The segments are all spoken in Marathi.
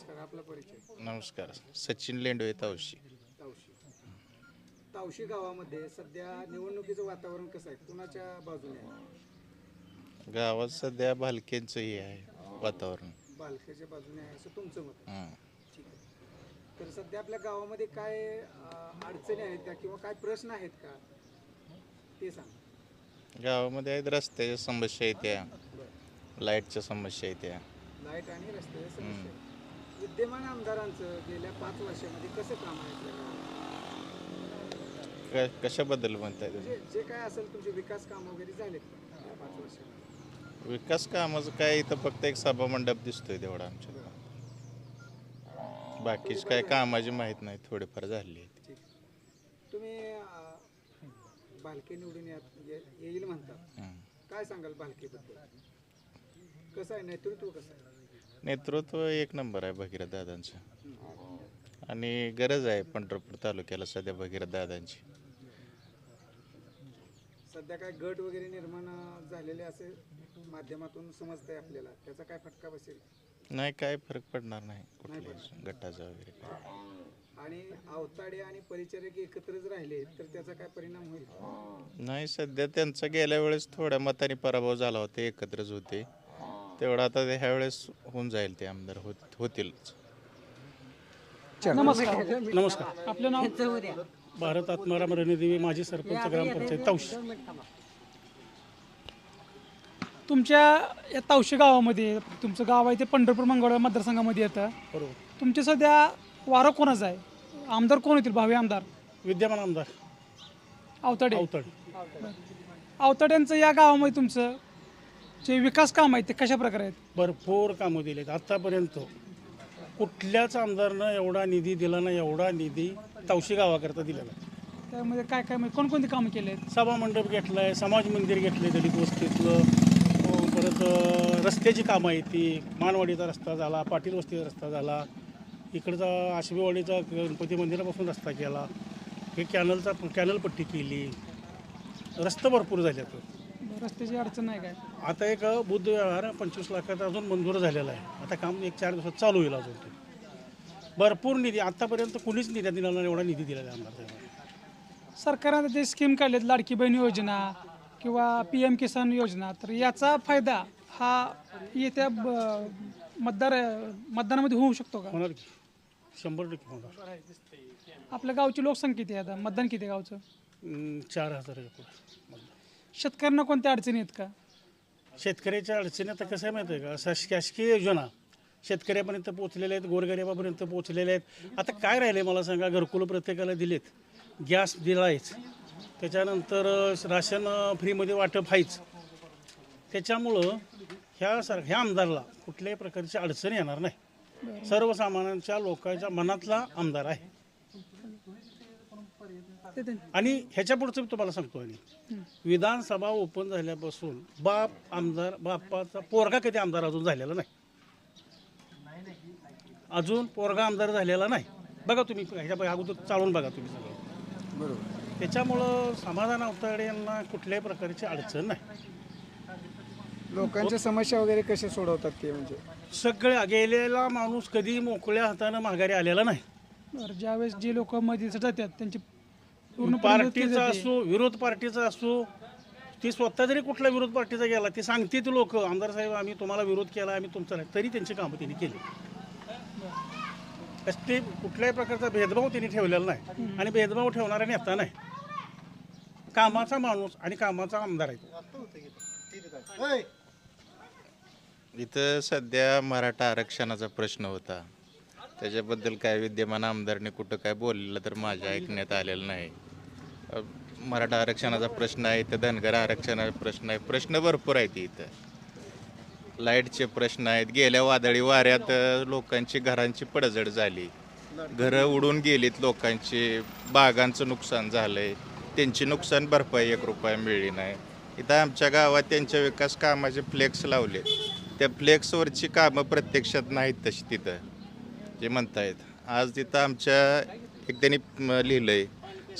नमस्कार आपला परिचय. नमस्कार. सचिन लेंडवे तावशी. तावशी. तावशी गावामध्ये सध्या निवडणुकीचं वातावरण कसं आहे? कुणाच्या बाजूने आहे? गावात सध्या भालकेंचं हे आहे वातावरण. बालकेच्या बाजूने आहे असं तुमचं मत आहे? हं. ठीक आहे. तर सध्या आपल्या गावामध्ये काय अं, अडचणी आहेत का किंवा काय प्रश्न आहेत का? ते सांग. गावामध्ये आहेत रस्त्याच्या समस्या येत्या लाईटच्या समस्या येत्या लाइट आणि रस्त्याच्या समस्या. विद्यमान आमदारांचं गेल्या पाच वर्षामध्ये कसं काम आहे? क- कशाबद्दल म्हणताय तुम्ही? म्हणजे जे काय असेल तुमचे विकास काम वगैरे झालेत का या पाच वर्षामध्ये? विकास कामाचं काय इथं फक्त एक सभा मंडप दिसतोय तेवढा आमच्या बाकीच काय कामाची माहीत नाही थोडेफार झाली आहेत ठीक तुम्ही अं, भालके निवडून यात ये- येईल म्हणता. हं. काय सांगाल भालकेबद्दल कसं आहे नेतृत्व कसं आहे? नेतृत्व एक नंबर आहे भगीरथ दादांचं. आणि गरज आहे पंढरपूर तालुक्याला सध्या भगीरथ दादांची. सध्या काय गट वगैरे निर्माण झालेले असे माध्यमातून समजतंय आपल्याला. त्याचा काय फटका बसेल? नाही काय फरक पडणार नाही गटाचा वगैरे काय. आणि अवताडे आणि परिचारक एकत्रच राहिले तर त्याचा काय परिणाम होईल? नाही सध्या त्यांचा गेल्या वेळेस थोड्या मताने पराभव झाला होता एकत्रच होते. तेवढा आता ते ह्या वेळेस होऊन जाईल ते आमदार होत होतीलच. नमस्कार. नमस्कार. आपलं नाव? भारत आत्माराम रणदेवी माजी सरपंच ग्रामपंचायत तावशी तुमच्या या तावशी गावामध्ये तुमचं गाव आहे ते पंढरपूर मंगळवार मतदारसंघामध्ये येतं. बरोबर. तुमचे सध्या वारं कोणाचं आहे? आमदार कोण होतील? भावी आमदार? विद्यमान आमदार. अवताडे अवतड अवताड्यांचं या गावामध्ये तुमचं जे विकास काम आहे ते कशा प्रकारे आहेत? भरपूर कामं दिलेत. आत्तापर्यंत कुठल्याच आमदारनं एवढा निधी दिला नाही एवढा निधी तावशी गावाकरता दिलेला नाही. त्यामध्ये काय काय म्हणजे कोणकोणती कामं केली आहेत सभा मंडप घेतलं आहे समाज मंदिर घेतलं दलित वस्तीतलं. अं, परत अं, रस्त्याची कामं आहेत ती. मानवाडीचा रस्ता झाला पाटील वस्तीचा रस्ता झाला. इकडचा आशबीवाडीचा गणपती मंदिरापासून रस्ता केला. हे कॅनलचा कॅनल पट्टी केली. रस्ते भरपूर झाले रस्त्याची अडचण नाही काय? आता एक बुद्ध व्यवहार पंचवीस लाखाचा अजून मंजूर झालेला आहे. आता काम एक चार दिवसात चालू होईल अजून ते. भरपूर निधी आतापर्यंत कुणीच निधी दिला नाही एवढा निधी दिलेला आहे आमदार. सरकारने जे स्कीम काढलेत लाडकी बहीण योजना किंवा पी एम किसान योजना. तर याचा फायदा हा येत्या ब- मतदार मतदानामध्ये होऊ शकतो का? होणार की? शंभर टक्के होणार. आपल्या गावची लोकसंख्या किती आहे आता? मतदान किती आहे गावचं? चार पुढे शेतकऱ्यांना कोणत्या अडचणी आहेत का? शेतकऱ्याच्या अडचणी आता कसं आहे माहिती आहे का? शासकीय योजना शेतकऱ्यापर्यंत पोहोचलेल्या आहेत गोरगरिबापर्यंत पोहोचलेल्या आहेत. आता काय राहिले मला सांगा? घरकुलं प्रत्येकाला दिलेत. गॅस दिलायच. त्याच्यानंतर अं, राशन अं, फ्रीमध्ये वाटप आहेच त्याच्यामुळं ह्या सर ह्या आमदारला कुठल्याही प्रकारची अडचण येणार नाही. सर्वसामान्यांच्या लोकांच्या मनातला आमदार आहे. आणि ह्याच्या पुढचं मी तुम्हाला सांगतो आणि विधानसभा ओपन झाल्यापासून बाप आमदार बापाचा पोरगा कधी आमदार अजून झालेला नाही. अजून पोरगा आमदार झालेला नाही. बघा तुम्ही ह्याच्या अगोदर चालून बघा तुम्ही सगळं. बरोबर त्याच्यामुळं समाधान अवताडे यांना कुठल्याही प्रकारची अडचण नाही. लोकांच्या समस्या वगैरे कशा सोडवतात ते म्हणजे? सगळे गेलेला माणूस कधी मोकळ्या हातानं माघारी आलेला नाही. बरं ज्यावेळेस जे लोक मध्ये जातात त्यांची पूर्ण पार्टीचा असो विरोध पार्टीचा असो ती स्वतः जरी कुठल्या विरोध पार्टीचा गेला ती सांगते ती लोक आमदार साहेब आम्ही तुम्हाला विरोध केला आम्ही तुमचा नाही तरी त्यांची कामं त्यांनी केली. ते कुठल्याही प्रकारचा भेदभाव त्यांनी ठेवलेला नाही आणि भेदभाव ठेवणारा नेता नाही. कामाचा माणूस आणि कामाचा आमदार आहे इथं सध्या मराठा आरक्षणाचा प्रश्न होता. त्याच्याबद्दल काय विद्यमान आमदारने कुठं काय बोललेलं तर माझ्या ऐकण्यात आलेलं नाही. अ, मराठा आरक्षणाचा प्रश्न आहे इथं धनगर आरक्षणाचा प्रश्न आहे प्रश्न भरपूर आहेत इथं. लाईटचे प्रश्न आहेत गेल्या वादळी वाऱ्यात अ, लोकांची घरांची पडझड झाली. घरं उडून गेलीत लोकांची बागांचं नुकसान झालंय. त्यांची नुकसान भरपाई एक रुपया मिळली नाही. इथं आमच्या गावात त्यांच्या विकास कामाचे फ्लेक्स लावले त्या फ्लेक्सवरची कामं प्रत्यक्षात नाहीत तशी तिथं. जे म्हणतायत. आज तिथं आमच्या एक त्यांनी म- लिहिलंय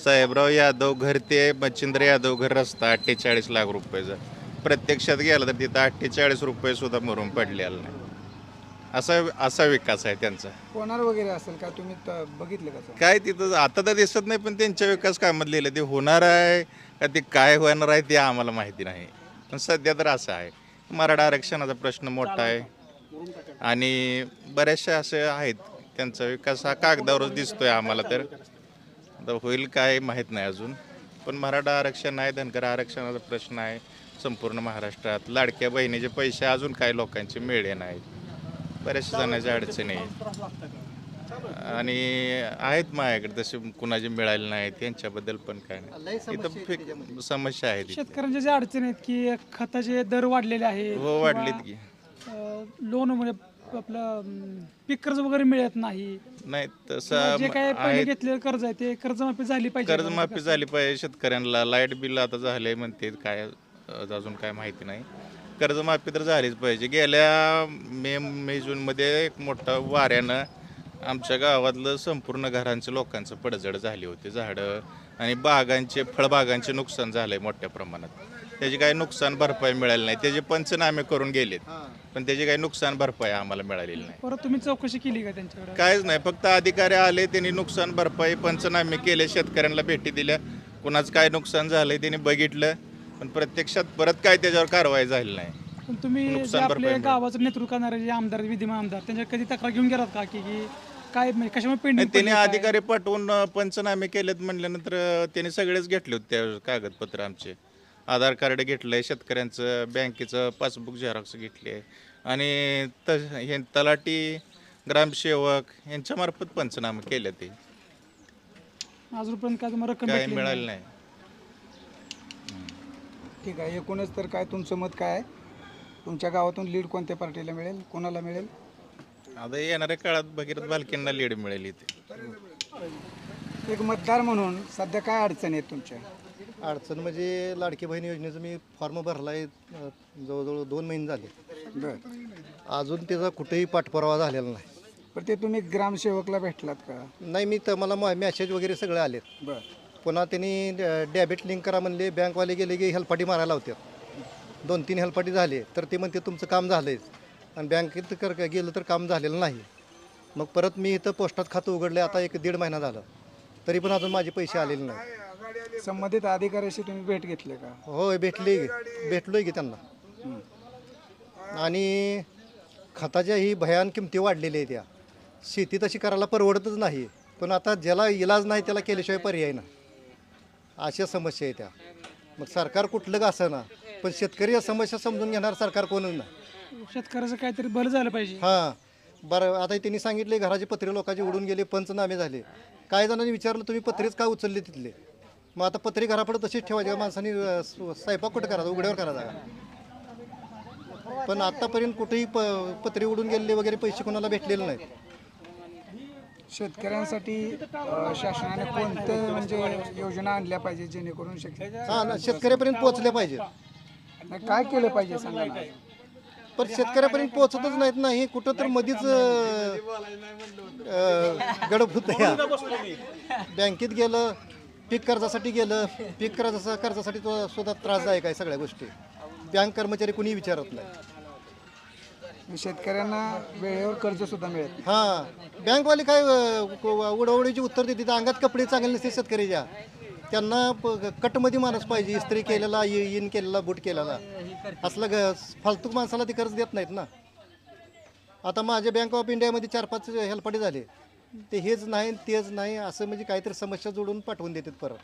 साहेबराव यादव घर ते मच्छिंद्र यादव घर रस्ता अठ्ठेचाळीस लाख रुपयाचा. प्रत्यक्षात गेला तर तिथं अठ्ठेचाळीस रुपये सुद्धा मरून पडलेला नाही. असा असा विकास आहे त्यांचा. होणार वगैरे असेल का? तुम्ही बघितलं का? काय तिथं आता तर दिसत नाही पण त्यांच्या विकास कामात लिहिलं ते होणार आहे का ते काय होणार आहे ते आम्हाला माहिती नाही. पण सध्या तर असं आहे. मराठा आरक्षणाचा प्रश्न मोठा आहे. आणि बऱ्याचशा असे आहेत त्यांचा विकास हा कागदावरच दिसतोय आम्हाला तर. आता होईल काय माहीत नाही अजून. पण मराठा आरक्षण आहे धनगर आरक्षणाचा प्रश्न आहे. संपूर्ण महाराष्ट्रात लाडक्या बहिणीचे पैसे अजून काही लोकांचे मिळे नाहीत. बऱ्याचशा जणांच्या अडचणी आहेत. आणि आहेत माझ्याकडे तसे कुणाचे मिळाले नाहीत त्यांच्याबद्दल पण काय नाही. इथं फिक- समस्या आहेत. शेतकऱ्यांच्या ज्या अडचणी आहेत की खताचे दर वाढलेले आहेत हो वाढलीत की. लोन म्हणजे आपलं पीक कर्ज वगैरे मिळत नाही. नाही तसं जे काय पहिले आहे घेतलेलं कर्ज आहे ते कर्जमाफी झाली पाहिजे? कर्जमाफी झाली पाहिजे शेतकऱ्यांना. लाइट बिल आता झाले म्हणते काय अ, अजून काय माहिती नाही. कर्जमाफी तर झालीच पाहिजे. गेल्या मे मे जूनमध्ये एक मोठं वाऱ्यानं आमच्या गावातलं संपूर्ण घरांचं लोकांचं पडझड झाली होती. झाडं आणि बागांचे फळबागांचे नुकसान झालंय मोठ्या प्रमाणात. त्याची काही नुकसान भरपाई मिळाली नाही. त्याचे पंचनामे करून गेलेत. पण त्याची काही नुकसान भरपाई आम्हाला मिळालेली नाही. परत तुम्ही चौकशी केली का त्यांच्याकडे? काहीच नाही फक्त अधिकारी आले त्यांनी नुकसान भरपाई पंचनामे केले शेतकऱ्यांना भेटी दिल्या. कुणाचं काय नुकसान झालंय त्यांनी बघितलं पण प्रत्यक्षात परत काय त्याच्यावर कारवाई झाली नाही. पण तुम्ही जे नुकसान आपले भरपाई मिळेल. गावाचं नेतृत्व करणारे जे आमदार विद्यमान आमदार त्यांच्या कधी तक्रार घेऊन गेलात का? की की काय म्हणजे कशामुळे आणि पेंडिंग त्यांनी अधिकारी पाठवून अं, पंचनामे केलेत म्हणल्यानंतर अं, त्यांनी सगळेच घेतले होते त्या कागदपत्र आमचे. आधार कार्ड घेतलंय शेतकऱ्यांचं बँकेचं पासबुक झेरॉक्स घेतले आणि त हे तलाठी ग्रामसेवक यांच्यामार्फत पंचनामे केले ते. अजूनपर्यंत काय तुम्हाला रक्कम काय भेटली मिळालं नाही? ठीक आहे एकूणच तर काय तुमचं मत काय आहे? तुमच्या गावातून लीड कोणत्या पार्टीला मिळेल? कोणाला मिळेल? आता येणाऱ्या काळात भगीरथ बालकेंना लीड मिळेल इथे. एक मतदार म्हणून सध्या काय अडचणी आहेत तुमच्या? अडचण म्हणजे लाडकी बहीण योजनेचं मी फॉर्म भरला आहे जवळजवळ दोन महिने झाले. बर. अजून त्याचा कुठेही पाठपुरावा झालेला नाही. पण ते तुम्ही ग्रामसेवकला भेटलात का? नाही मी तर मला मॅसेज वगैरे सगळे आलेत. बर. पुन्हा त्यांनी डॅबिट लिंक करा म्हणले बँकवाले गेले की हेलपाटी मारायला होत्यात दोन तीन हेलपाटी झाले तर ते म्हणते तुमचं काम झालंयच आणि बँकेत कर गेलं तर काम झालेलं नाही. मग परत मी इथं पोस्टात खातं उघडले आता एक दीड महिना झाला. तरी पण अजून माझे पैसे आलेले नाही संबंधित अधिकाऱ्याशी तुम्ही भेट घेतली का? होय भेटले. भेटलोय की त्यांना. आणि खताच्या ही भयान किमती वाढलेल्या आहेत त्या. शेती तशी करायला परवडतच नाही. पण आता ज्याला इलाज नाही त्याला केल्याशिवाय पर्याय ना अशा समस्या आहेत त्या. मग सरकार कुठलं का ना? पण शेतकरी या समस्या समजून घेणार सरकार कोणच नाही. शेतकऱ्याचं काहीतरी बरं झालं पाहिजे. हां. बरं आता त्यांनी सांगितले घराचे पत्रे लोकांचे उडून गेले पंचनामे झाले. काही जणांनी विचारलं तुम्ही पत्रेच का उचलले तिथले? मग आता पत्रे घरापुढे तसेच ठेवायचे का? माणसांनी अं, स्व- स्वयंपाक कुठं करायचा? उघड्यावर करायचा का? पण आतापर्यंत कुठेही प पत्रे उडून गेलेले वगैरे पैसे कोणाला भेटलेले नाहीत. शेतकऱ्यांसाठी अं, शासनाने कोणत्या म्हणजे योजना आणल्या पाहिजे जेणेकरून शेत हां ना शेतकऱ्यापर्यंत पोहोचले पाहिजे नाही, काय केलं पाहिजे सांगा ना. पण शेतकऱ्यापर्यंत पोहोचतच नाहीत ना हे कुठं तर मधीच गडबूत या बँकेत गेलं पीक कर्जासाठी गेलं पीक कर्जाचा कर्जासाठी तो सुद्धा त्रासदायक आहे सगळ्या गोष्टी? बँक कर्मचारी कुणी विचारत नाही. शेतकऱ्यांना वेळेवर कर्ज सुद्धा मिळेल हां. बँकवाले काय उडवडीची उत्तर देते तर अंगात कपडे चांगले नसते शेतकऱ्याच्या त्यांना प- कटमध्ये माणूस पाहिजे इस्त्री केलेला इ- इन केलेला बूट केलेला. असलं ग फालतूक माणसाला ते कर्ज देत नाहीत ना. आता माझ्या बँक ऑफ इंडियामध्ये चार पाच हेल्पाटे झाले. ते हेच नाही तेच नाही असं म्हणजे काहीतरी समस्या जोडून पाठवून देतात परत.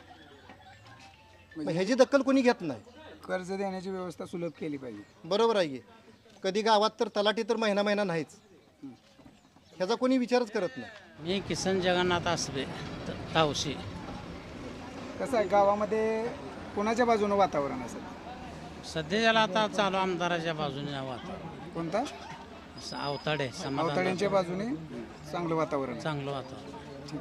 मग ह्याची दखल कोणी घेत नाही. कर्ज देण्याची व्यवस्था सुलभ केली पाहिजे. बरोबर आहे की. कधी गावात तर तलाठी तर महिना महिना नाहीच. ह्याचा कोणी विचारच करत नाही. मी किसन जगन्नाथ आसबे त- तावशी. कसं आहे गावामध्ये कोणाच्या बाजूनं वातावरण असेल? सध्याच्याला आता चालू आमदाराच्या बाजूने जावं आता कोणता? अवताडे समाधान अवताड्यांच्या बाजूने? चांगलं वातावरण. आहे. चांगलं वातावरण.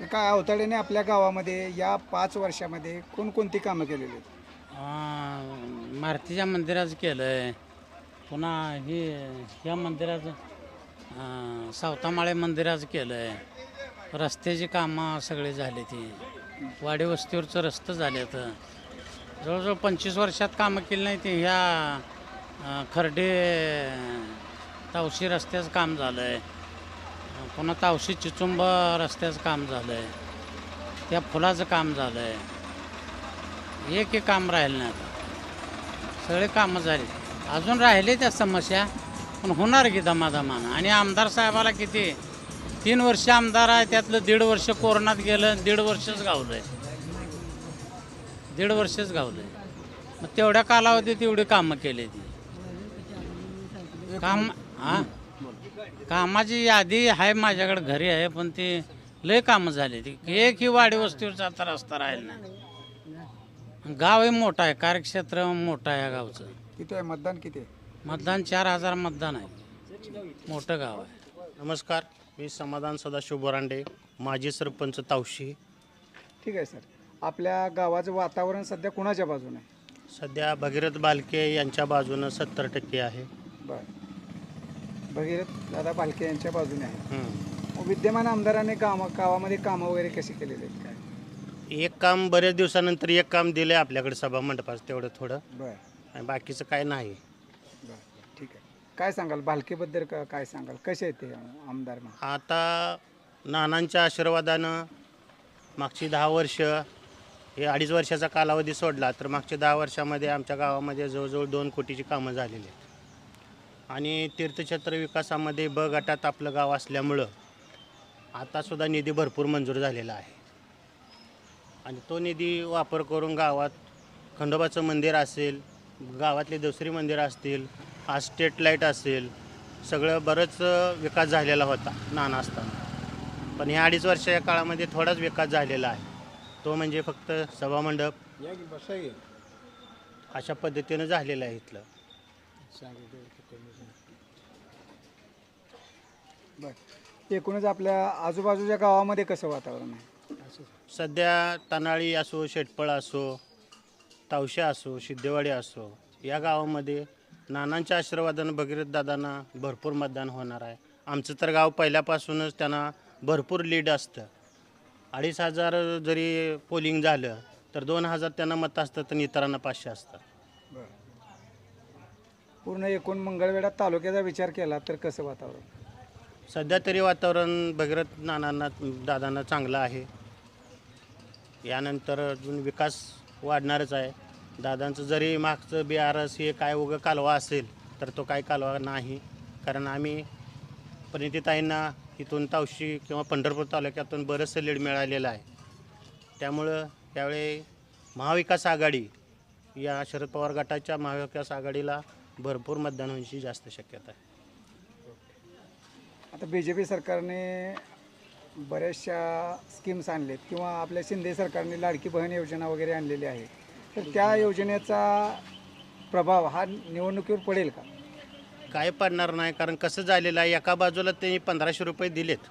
तर काय अवताड्याने आपल्या गावामध्ये या पाच वर्षामध्ये कोणकोणती कामं केलेली आहेत? अं, मारुतीच्या मंदिराचं केलं आहे पुन्हा हे ह्या मंदिराचं अं, सावतामाळे मंदिराचं केलं आहे रस्त्याची कामं सगळे झाले ती. वाडी वस्तीवरचं रस्तं झाले तर जवळजवळ पंचवीस वर्षात कामं केली नाही ती. ह्या अं, खर्डे तावशी रस्त्याचं काम झालं आहे पुन्हा तावशी चिचुंब रस्त्याचं काम झालं आहे त्या फुलाचं काम झालं आहे एक एक काम राहिलं नाही आता. सगळे कामं झाली. अजून राहिले त्या समस्या पण होणार की दमादमानं? आणि आमदार साहेबाला किती? तीन वर्ष आमदार आहे त्यातलं दीड वर्ष कोरोनात गेलं दीड वर्षच गावलं आहे दीड वर्षच गावलं आहे मग तेवढ्या कालावधीत एवढी कामं केली ती. काम हा? कामाची यादी आहे माझ्याकडे घरी आहे पण ती लय कामं झाली. ती एकही वाडी वस्तीवरचा आता रस्ता राहिला नाही. गाव हे मोठं आहे कार्यक्षेत्र मोठं आहे या गावचं. किती आहे? मतदान किती आहे? मतदान चार हजार मतदान आहे. मोठं गाव आहे. नमस्कार मी समाधान सदाशिव बोरांडे माजी सरपंच तावशी. ठीक आहे सर. आपल्या गावाचं वातावरण सध्या कुणाच्या बाजूने आहे? सध्या भगीरथ बालके यांच्या बाजूनं सत्तर टक्के आहे. बरं. भगीरथ दादा पालखे यांच्या बाजूने आहे. विद्यमान आमदाराने काम गावामध्ये कामं वगैरे कशी केलेली आहेत? काय? एक काम बरेच दिवसानंतर एक काम दिलं आपल्याकडे सभा मंडपाचं तेवढं थोडं. बरं. आणि बाकीचं काय नाही. बरं ठीक आहे. काय सांगाल? भालकेबद्दल का काय सांगाल? कसे आहेत ते आमदार मग? आता नानांच्या आशीर्वादानं मागची दहा वर्ष हे अडीच वर्षाचा कालावधी सोडला तर मागच्या दहा वर्षामध्ये आमच्या गावामध्ये जवळजवळ दोन कोटीची कामं झालेली आहेत. आणि तीर्थक्षेत्र विकासामध्ये ब गटात आपलं गाव असल्यामुळं आतासुद्धा निधी भरपूर मंजूर झालेला आहे. आणि तो निधी वापर करून गावात खंडोबाचं मंदिर असेल गावातले दुसरी मंदिरं असतील आज स्टेट लाइट असेल सगळं बरंच विकास झालेला होता नाना असताना. पण ह्या अडीच वर्षाच्या काळामध्ये थोडाच विकास झालेला आहे. तो म्हणजे फक्त सभामंडप अशा पद्धतीनं झालेलं आहे इथलं. बर. एकूणच आपल्या आजूबाजूच्या गावामध्ये कसं वातावरण आहे? सध्या तनाळी असो शेटपळ असो तावशा असो सिद्धेवाडी असो या गावामध्ये नानांच्या आशीर्वादानं भगीरथ दादांना भरपूर मतदान होणार आहे. आमचं तर गाव पहिल्यापासूनच त्यांना भरपूर लीड असतं. अडीच हजार जरी पोलिंग झालं तर दोन हजार त्यांना मत असतं तर इतरांना पाचशे असतात पूर्ण एकूण मंगळवेढा तालुक्याचा विचार केला तर कसं वातावरण? सध्या तरी वातावरण भगीरथ नानांना दादांना चांगलं आहे. यानंतर अजून विकास वाढणारच आहे. दादांचं जरी मागचं बी आर एस हे काय उगं कालवा असेल तर तो काय कालवा नाही. कारण आम्ही प्रणितीताईंना इथून तावशी किंवा पंढरपूर तालुक्यातून बरंचसं लीड मिळालेलं आहे. त्यामुळं त्यावेळी महाविकास आघाडी या शरद पवार गटाच्या महाविकास आघाडीला भरपूर मतदान होण्याची जास्त शक्यता आहे. आता बी जे पी सरकारने बऱ्याचशा स्कीम्स आणलेत किंवा आपल्या शिंदे सरकारने लाडकी बहीण योजना वगैरे आणलेली आहे. तर त्या योजनेचा प्रभाव हा निवडणुकीवर पडेल का? काय पडणार नाही कारण कसं झालेलं आहे एका बाजूला त्यांनी पंधराशे रुपये दिलेत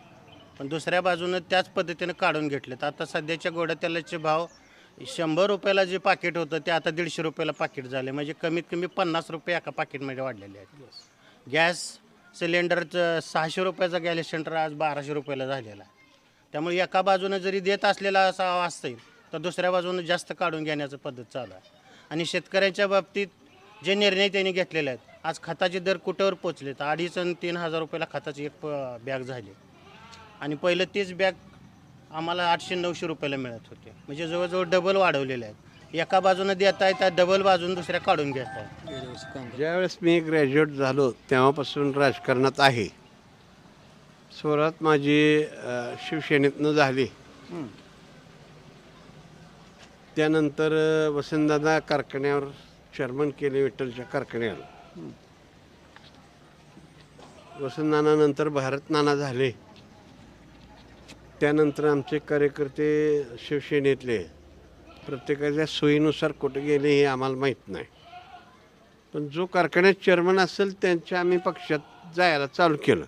पण दुसऱ्या बाजूनं त्याच पद्धतीनं काढून घेतलेत. आता सध्याच्या गोड्या तेलाचे भाव शंभर रुपयाला जे पाकिट होतं ते आता दीडशे रुपयाला पाकिट झाले. म्हणजे कमीत कमी पन्नास रुपये एका पाकिटमध्ये वाढलेले आहेत. गॅस सिलेंडरचं सहाशे रुपयाचा गॅस सिलेंडर आज बाराशे रुपयाला झालेला आहे. त्यामुळे एका बाजूनं जरी देत असलेला असा असेल तर दुसऱ्या बाजूनं जास्त काढून घेण्याचं पद्धत चालू आहे. आणि शेतकऱ्यांच्या बाबतीत जे निर्णय त्यांनी घेतलेले आहेत आज खताचे दर कुठेवर पोचले तर अडीच आणि तीन हजार रुपयाला खताची एक प- बॅग झाली. आणि पहिलं तीच बॅग आम्हाला आठशे नऊशे रुपयाला मिळत होते. म्हणजे जवळजवळ डबल वाढवलेले आहेत. एका बाजूनं देत आहे त्या डबल बाजून दुसऱ्या काढून घेत आहेत. ज्यावेळेस मी ग्रॅज्युएट झालो तेव्हापासून राजकारणात आहे. सुरुवात माझी अ, शिवसेनेतनं झाली. त्यानंतर अ, वसंतदादा कारखान्यावर चेअरमन केले विठ्ठलच्या कारखान्यावर. वसंतनानानंतर भारत नाना झाले. त्यानंतर आमचे कार्यकर्ते शिवसेनेतले प्रत्येकाच्या सोयीनुसार कुठे गेले हे आम्हाला माहीत नाही. पण जो कारखान्यात चेअरमन असेल त्यांच्या आम्ही पक्षात जायला चालू केलं.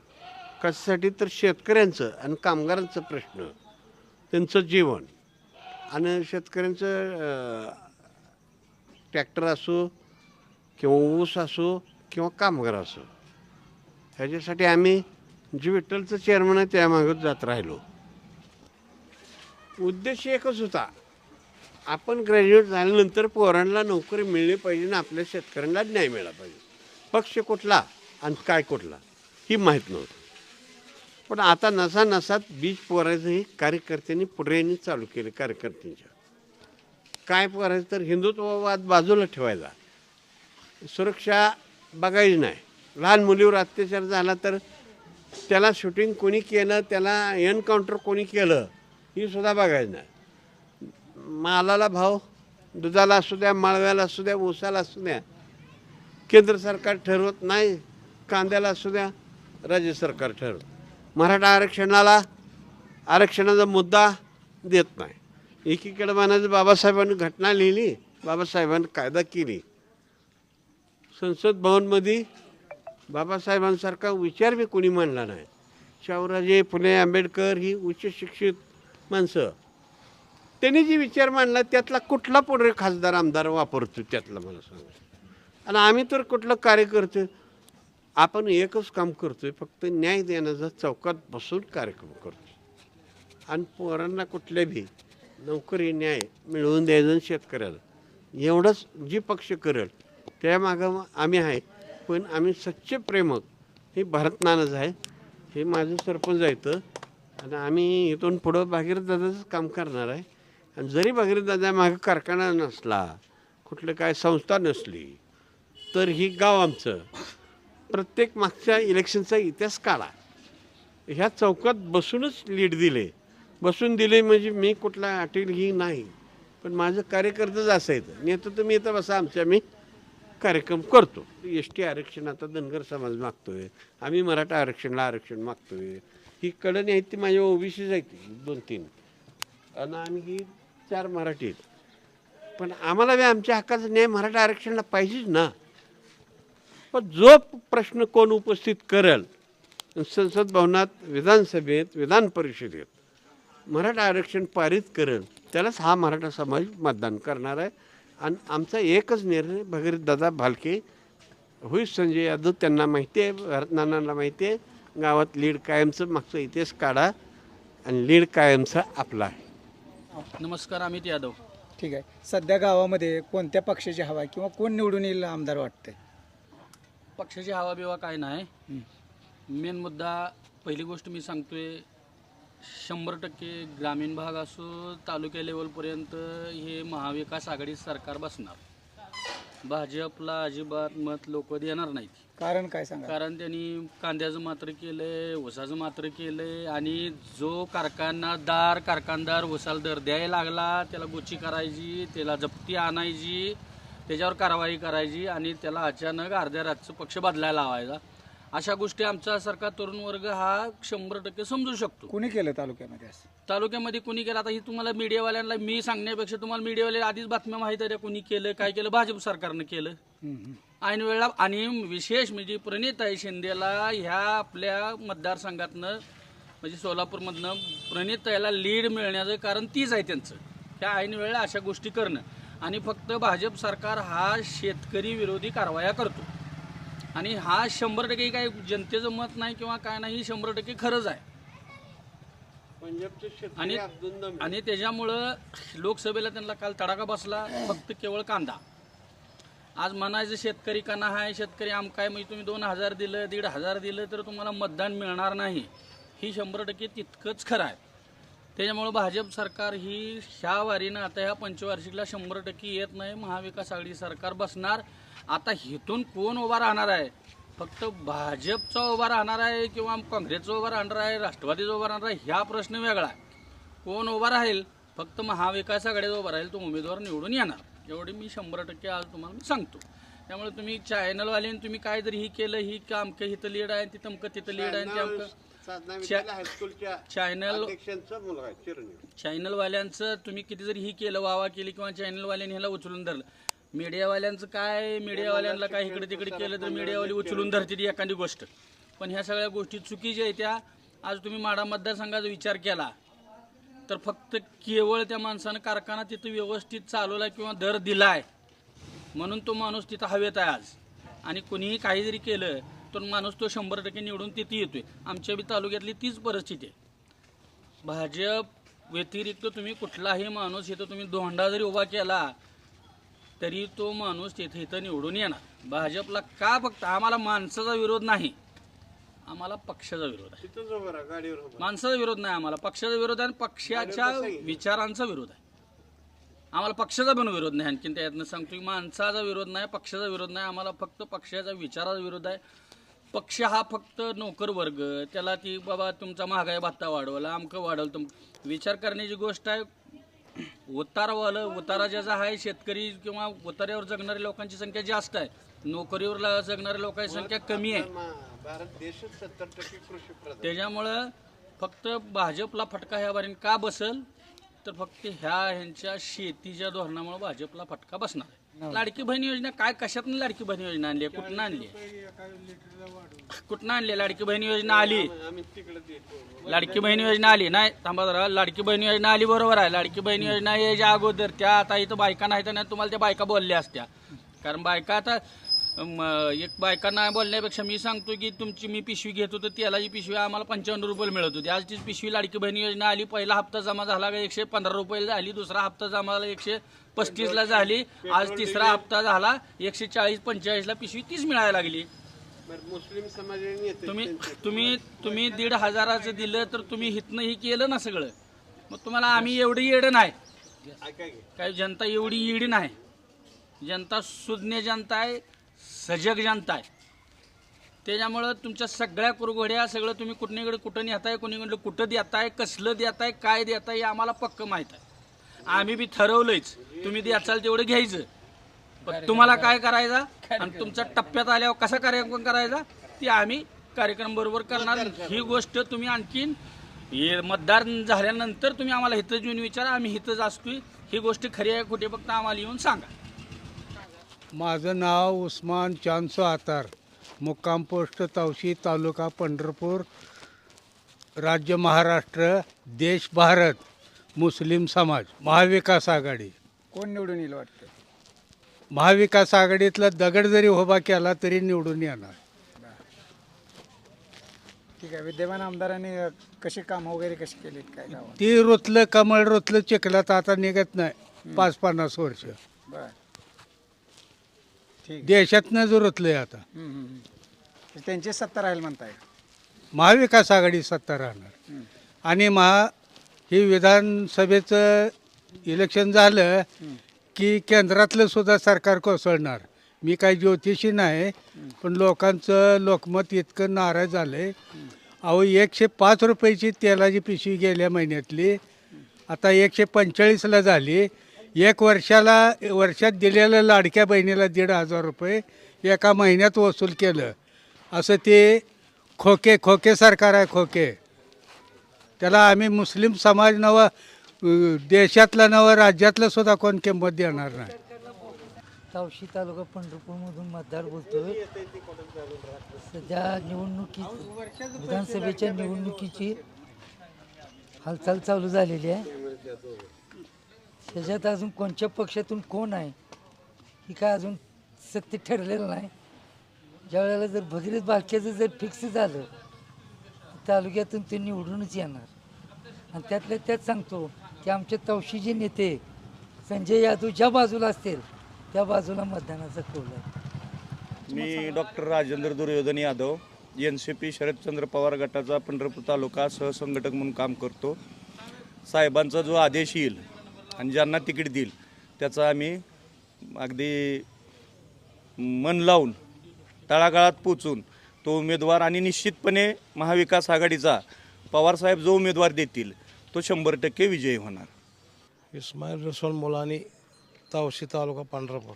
कशासाठी? तर शेतकऱ्यांचं आणि कामगारांचं प्रश्न. त्यांचं जीवन. आणि शेतकऱ्यांचं ट्रॅक्टर असो किंवा ऊस असो किंवा कामगार असो. ह्याच्यासाठी आम्ही जे विठ्ठलचं चेअरमन आहे त्यामागं जात राहिलो. उद्देश एकच होता. आपण ग्रॅज्युएट झाल्यानंतर पोरांना नोकरी मिळली पाहिजे आणि आपल्या शेतकऱ्यांना न्याय मिळाला पाहिजे. पक्ष कुठला आणि काय कुठला ही माहीत नव्हतं. पण आता नसा नसात बीज पोरायचं हे कार्यकर्त्यांनी पुढेनी चालू केले कार्यकर्त्यांच्या. काय पोरायचं तर हिंदुत्ववाद बाजूला ठेवायचा. सुरक्षा बघायची नाही. लहान मुलीवर अत्याचार झाला तर त्याला शूटिंग कोणी केलं त्याला एन्काउंटर कोणी केलं? ही सुद्धा बघायचं नाही. मालाला भाव दुधाला असू द्या माळव्याला असू द्या ऊसाला असू द्या. केंद्र सरकार ठरवत नाही कांद्याला असू द्या राज्य सरकार ठरवत. मराठा आरक्षणाला आरक्षणाचा मुद्दा देत नाही. एकीकडे म्हणायचं बाबासाहेबांनी घटना लिहिली बाबासाहेबांनी कायदा केली. संसद भवनमध्ये बाबासाहेबांसारखा विचार बी कोणी मांडला नाही. शाहूराजे फुले आंबेडकर ही उच्च शिक्षित माणसं. त्यांनी जे विचार मांडला त्यातला कुठला पुढे खासदार आमदार वापरतो त्यातला मला सांगा. आणि आम्ही तर कुठलं कार्य करतो? आपण एकच काम करतोय फक्त न्याय देण्याचा चौकात बसून कार्यक्रम करतो आणि पोरांना कुठल्या नोकरी न्याय मिळवून द्यायचं शेतकऱ्याला. एवढंच जी पक्ष करेल त्यामागं आम्ही आहे. पण आम्ही सच्चे प्रेमक हे भरत आहे. हे माझं सरपंच आहे आणि आम्ही इथून पुढं भागीरथदादाच काम करणार आहे. आणि जरी भागीरथ दादा मागं कारखाना नसला कुठलं काय संस्था नसली तर ही गाव आमचं. प्रत्येक मागच्या इलेक्शनचा इतिहास काढा. ह्या चौकात बसूनच लीड दिले. बसून दिले म्हणजे मी कुठला अटील ही नाही. पण माझं कार्यकर्तच असायचं नेतं तर मी इथं बसा आमच्या मी कार्यक्रम करतो. एस टी आरक्षण आता धनगर समाज मागतोय. आम्ही मराठा आरक्षणला आरक्षण मागतोय. ही कडणी आहेत ती माझ्या ओबीसीच आहे ती दोन तीन. आणि आम्ही ही चार मराठी आहेत. पण आम्हाला बी आमच्या हक्काचा न्याय मराठा आरक्षणला पाहिजेच ना. पण जो प्रश्न कोण उपस्थित करेल संसद भवनात विधानसभेत विधान परिषदेत मराठा आरक्षण पारित करेल त्यालाच हा मराठा समाज मतदान करणार आहे. आणि आमचा एकच निर्णय भगीरथ दादा भालके होईल संजय यादव त्यांना माहिती आहे भरतनानांना माहिती आहे. गावात लीड कायमचं मागचा इतिहास काढा आणि लीड कायमचा आपला आहे. नमस्कार अमित यादव. ठीक आहे. सध्या गावामध्ये कोणत्या पक्षाची हवा आहे किंवा कोण निवडून येईल आमदार वाटतंय? पक्षाची हवा बिवा काय नाही. मेन मुद्दा पहिली गोष्ट मी सांगतोय शंभर टक्के ग्रामीण भाग असो तालुक्या लेवलपर्यंत हे महाविकास आघाडी सरकार बसणार. भाजपला अजिबात मत लोक देणार नाहीत. कारण काय सांगा? कारण त्यांनी कांद्याचं मात्र केलंय ऊसाचं मात्र केलंय आणि जो कारखानादार कारखानदार ऊसाला दर द्यायला लागला त्याला गोची करायची त्याला जप्ती आणायची त्याच्यावर कारवाई करायची आणि त्याला अचानक अर्ध्या रातचं पक्ष बदलायला लावायचा. अशा गोष्टी आमच्यासारखा तरुण वर्ग हा शंभर टक्के समजू शकतो. कोणी केलं तालुक्यामध्ये असं? तालुक्यामध्ये कोणी केलं? आता ही तुम्हाला मीडियावाल्यांना मी सांगण्यापेक्षा तुम्हाला मीडियावाले आधीच बातम्या माहीत आहे कोणी केलं काय केलं? भाजप सरकारनं केलं. हम्म, हम्म. ऐन वेळेला आणि विशेष म्हणजे प्रणिताई शिंदेला ह्या आपल्या मतदारसंघातनं म्हणजे सोलापूरमधनं प्रणिताईला लीड मिळण्याचं कारण तीच आहे त्यांचं. त्या ऐन वेळेला अशा गोष्टी करणं. आणि फक्त भाजप सरकार हा शेतकरी विरोधी कारवाया करतो. आणि हा शंभर टक्के काय जनतेचं मत नाही किंवा काय नाही हे शंभर टक्के खरंच आहे. आणि आणि त्याच्यामुळं लोकसभेला त्यांना काल तडाखा बसला फक्त केवळ कांदा. आज म्हणायचं शेतकरी कना आहे शेतकरी आमकाय म्हणजे तुम्ही दोन हजार दिलं दीड हजार दिलं तर तुम्हाला मतदान मिळणार नाही. ही शंभर टक्के तितकंच खरं आहे. त्याच्यामुळं भाजप सरकार ही ह्या वारीनं आता ह्या पंचवार्षिकला शंभर टक्के येत नाही. महाविकास आघाडी सरकार बसणार. आता हिथून कोण उभा राहणार आहे? फक्त भाजपचा उभा राहणार आहे किंवा काँग्रेसचा उभा राहणार आहे राष्ट्रवादीचा उभा राहणार आहे ह्या प्रश्न वेगळा आहे. कोण उभा राहील? फक्त महाविकास आघाडीचा उभा राहील. तो उमेदवार निवडून येणार. एवढी मी शंभर टक्के आज तुम्हाला मी सांगतो. त्यामुळे तुम्ही चॅनलवाल्याने तुम्ही काय जरी ही केलं ही का अमकं हिथं लीड आहे ती तमकं तिथं लीड आहे ते अमकं चॅनल चॅनलवाल्यांचं तुम्ही किती जरी ही केलं वावा केली किंवा चॅनलवाल्यांनी ह्याला उचलून धरलं. मीडियावाल्यांचं काय मीडियावाल्यांना काय इकडे तिकडे केलं तर मीडियावाली उचलून धरते ती एखादी गोष्ट. पण ह्या सगळ्या गोष्टी चुकीच्या आहेत त्या. आज तुम्ही माडा मतदारसंघाचा विचार केला. तर फक्त केवळ त्या माणसानं कारखाना तिथं व्यवस्थित चालवला किंवा दर दिलाय. म्हणून तो माणूस तिथं हवेत आहे आज. आणि कुणीही काही जरी केलं तर माणूस तो शंभर टक्के निवडून तिथे येतोय. आमच्या बी तालुक्यातली तीच परिस्थिती आहे. भाजप व्यतिरिक्त तुम्ही कुठलाही माणूस इथं तुम्ही दोंडा जरी उभा केला तरी तो माणूस तिथे इथं निवडून येणार. भाजपला का फक्त? आम्हाला माणसाचा विरोध नाही. आम्हाला पक्षाचा विरोध आहे. तिथंच उभं राहा, गाडीवर उभं राहा. माणसाचा विरोध नाही आम्हाला. पक्षाचा विरोध आहे आणि पक्षाच्या विचारांचा विरोध आहे. आम्हाला पक्षाचा पण विरोध नाही आणखीन त्यातनं सांगतो की माणसाचा विरोध नाही पक्षाचा विरोध नाही. आम्हाला फक्त पक्षाचा विचाराचा विरोध आहे. पक्ष हा फक्त नोकर वर्ग. त्याला ती बाबा तुमचा महागाई भत्ता वाढवला अमकं वाढवलं. तुम विचार करण्याची गोष्ट आहे. उतारवालं उतारा ज्याचा आहे शेतकरी किंवा उतार्यावर जगणाऱ्या लोकांची संख्या जास्त आहे. नोकरीवर ला- जगणाऱ्या लोकांची संख्या कमी आहे. मा- भारत देशच सत्तर टक्के कृषी प्रधान. त्याच्यामुळं फक्त भाजपला फटका ह्या बारीन का बसल? तर फक्त ह्या ह्यांच्या शेतीच्या धोरणामुळे भाजपला फटका बसणार आहे. लाडकी बहीण योजना काय कशातून लाडकी बहीण योजना आणली? आहे कुठनं आणली? आहे? कुठनं आणली? आहे? लाडकी बहीण योजना आली. आम्ही तिकडे येतो लाडकी बहीण योजना आली. नाही थांबा जरा. लाडकी बहीण योजना आली बरोबर आहे. लाडकी बहीण योजना याच्या अगोदर त्या आता इथं बायका नाही तर नाही तुम्हाला त्या बायका बोलल्या असत्या. कारण बायका आता एक बायकांना बोलण्यापेक्षा मी सांगतो की तुमची मी पिशवी घेत होतो तेलाची पिशवी आम्हाला पंचावन्न रुपये मिळत होती. आज ती पिशवी लाडकी बहीण योजना आली पहिला हप्ता जमा झाला का एकशे पंधरा रुपयाला झाली दुसरा हप्ता जमा झाला एकशे पस्तीसला झाली आज तिसरा हप्ता झाला एकशे चाळीस पंचेचाळीसला पिशवी तीच मिळायला लागली. मुस्लिम समाजाने तुम्ही तुम्ही तुम्ही दीड हजाराचं दिलं तर तुम्ही हितनं ही केलं ना सगळं. मग तुम्हाला आम्ही एवढी येडं नाही. ऐका की. काही जनता एवढी येडी नाही. जनता सुज्ञ जनता आहे. सजग जनता आहे त्याच्यामुळं तुमच्या सगळ्या कुरघोड्या सगळं तुम्ही कुठणीकडे कुठं नेताय कुणीकडे कुठं देताय कसलं देताय काय देताय हे आम्हाला पक्क माहीत आहे. आम्ही बी ठरवलंयच तुम्ही द्याचाल तेवढं घ्यायचं. पण तुम्हाला काय करायचा? आणि तुमच्या टप्प्यात आल्यावर कसा कार्यक्रम करायचा? ते आम्ही कार्यक्रम बरोबर करणार. ही गोष्ट तुम्ही आणखीन मतदार झाल्यानंतर तुम्ही आम्हाला हिथं येऊन विचारा. आम्ही हिथंच असतोय. ही गोष्ट खरी आहे. कुठे फक्त आम्हाला येऊन सांगा. माझं नाव उस्मान चांदसो आतार. मुक्काम पोस्ट तवशी तालुका पंढरपूर राज्य महाराष्ट्र देश भारत मुस्लिम समाज महाविकास आघाडी. कोण निवडून येईल वाटतं? महाविकास आघाडीतला दगड जरी उभा केला तरी निवडून येणार. ठीक आहे विद्यमान आमदारांनी अ, कशी कामं वगैरे कशी केलीत काय गावात? ती रुतलं कमळ रुतलं चिखलात आता निघत नाही. पाच पन्नास वर्ष. बर. देशातनं जो रुतलंय आता. तर त्यांची सत्ता राहील म्हणताय. महाविकास आघाडी सत्ता राहणार. आणि महा हे विधानसभेचं इलेक्शन झालं की केंद्रातलं सुद्धा सरकार कोसळणार. मी काही ज्योतिषी नाही पण लोकांचं लोकमत इतकं नाराज झालंय. अहो एकशे पाच रुपयाची तेलाची पिशवी गेल्या महिन्यातली. आता एकशे पंचेचाळीसला झाली. एक वर्षाला वर्षात दिलेलं लाडक्या बहिणीला दीड हजार रुपये एका महिन्यात वसूल केलं. असं ते खोके खोके सरकार आहे खोके. त्याला आम्ही मुस्लिम समाज नवं देशातलं नवं राज्यातलं सुद्धा कोण किंमत देणार नाही. तावशी तालुका पंढरपूरमधून मतदार बोलतोय. सध्या निवडणुकी विधानसभेच्या निवडणुकीची हालचाल चालू झालेली आहे. त्याच्यात अजून कोणत्या पक्षातून कोण आहे ही काय अजून सत्य ठरलेलं नाही. ज्या वेळेला जर भगीरथ बालक्याचं जर फिक्स झालं तालुक्यातून ते निवडूनच येणार. आणि त्यातल्या त्यात सांगतो की आमचे तवशीचे नेते संजय यादव ज्या बाजूला असतील त्या बाजूला मतदानाचा कौल आहे. मी doctor Rajendra Duryodhan Yadav N C P Sharadchandra Pawar गटाचा पंढरपूर तालुका सहसंघटक म्हणून काम करतो. साहेबांचा जो आदेश येईल आणि ज्यांना तिकीट देईल त्याचा आम्ही अगदी मन लावून तळागाळात पोचून तो उमेदवार आणि निश्चितपणे महाविकास आघाडीचा पवारसाहेब जो उमेदवार देतील तो शंभर टक्के विजयी होणार. इस्माईल रसोल मुलानी तावशी तालुका पंढरपूर.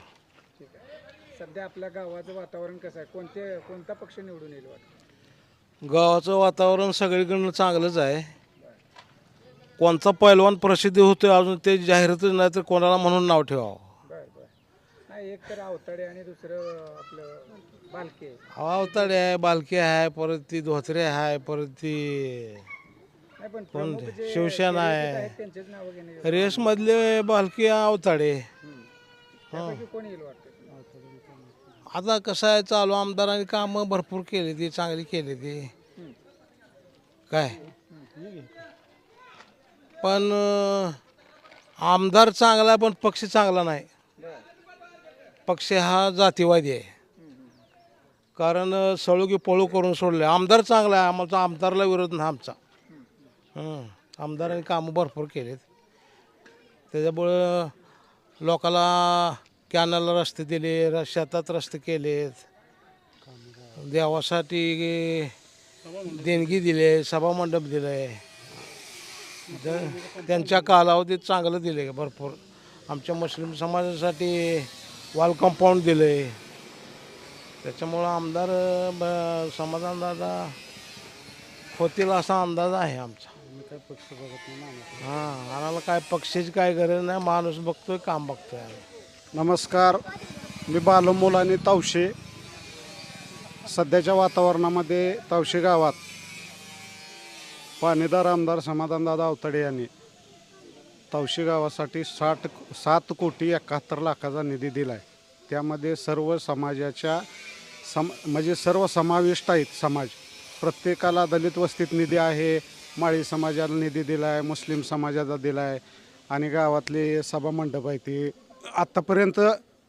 ठीक आहे सध्या आपल्या गावाचं वातावरण कसं आहे? कोणते कोणता पक्ष निवडून येईल वाटतं? गावाचं वातावरण सगळीकडनं चांगलंच आहे. कोणता पैलवान प्रसिद्धी होतोय अजून ते जाहिरातच नाही तर कोणाला म्हणून नाव ठेवावं? नाही एक तर अवताडे आणि दुसरं आपलं बालके. अवताडे आहे बालके आहे परत ती धोत्रे आहे परत ती नाही पण कोण प्रमुख ते? जे शिवसेना आहे. त्यांचेच नावं घेणे रेसमधले बालके अवताडे. त्यापैकी कोण येईल वाटतं? आता कसं आहे चालू आमदारांनी कामं भरपूर केली ती चांगली केली ती. काय? पण आमदार चांगला आहे पण पक्ष चांगला नाही. पक्ष हा जातीवादी आहे. कारण सळू की पळू करून सोडले. आमदार चांगला आहे आमचा आमदारला विरोध नाही आमचा. आमदाराने आमदारांनी कामं भरपूर केलेत. त्याच्यामुळं लोकाला कॅनलला रस्ते दिले र शेतात रस्ते केलेत. देवासाठी देणगी दिले सभामंडप आहे द- त्यांच्या कालावधीत चांगलं दिले भरपूर. आमच्या मुस्लिम समाजासाठी वॉल कंपाऊंड दिले त्याच्यामुळं आमदार ब- समाधान दादा होतील असा अंदाज आहे आमचा. हां आम्हाला काय पक्षाची काय गरज नाही माणूस बघतोय काम बघतोय आम्ही. नमस्कार मी बालमोल आणि तावशे. सध्याच्या वातावरणामध्ये तावशे गावात. पाणीदार आमदार समाधानदादा अवतडे यांनी तावशी गावासाठी साठ सात कोटी एकाहत्तर लाखाचा निधी दिला आहे त्यामध्ये सर्व समाजाच्या सम म्हणजे सर्व समाविष्ट आहेत समाज. प्रत्येकाला दलित वस्तीत निधी आहे माळी समाजाला निधी दिला आहे मुस्लिम समाजाचा दिला आहे आणि गावातले सभामंडप आहे ती. आत्तापर्यंत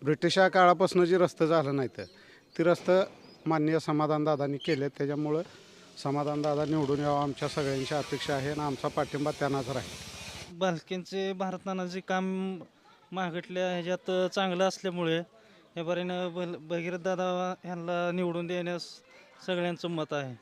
ब्रिटिशा काळापासून जे रस्तं झालं नाहीत ती रस्तं माननीय समाधानदादांनी केले त्याच्यामुळं समाधान दादा निवडून यावं आमच्या सगळ्यांची अपेक्षा आहे आणि आमचा पाठिंबा त्यांनाच राहील भारतानं जे काम महागटल्या ह्याच्यात चांगलं असल्यामुळे या बऱ्यानं भगीरथ दादा ह्यांना निवडून देण्यास सगळ्यांचं मत आहे.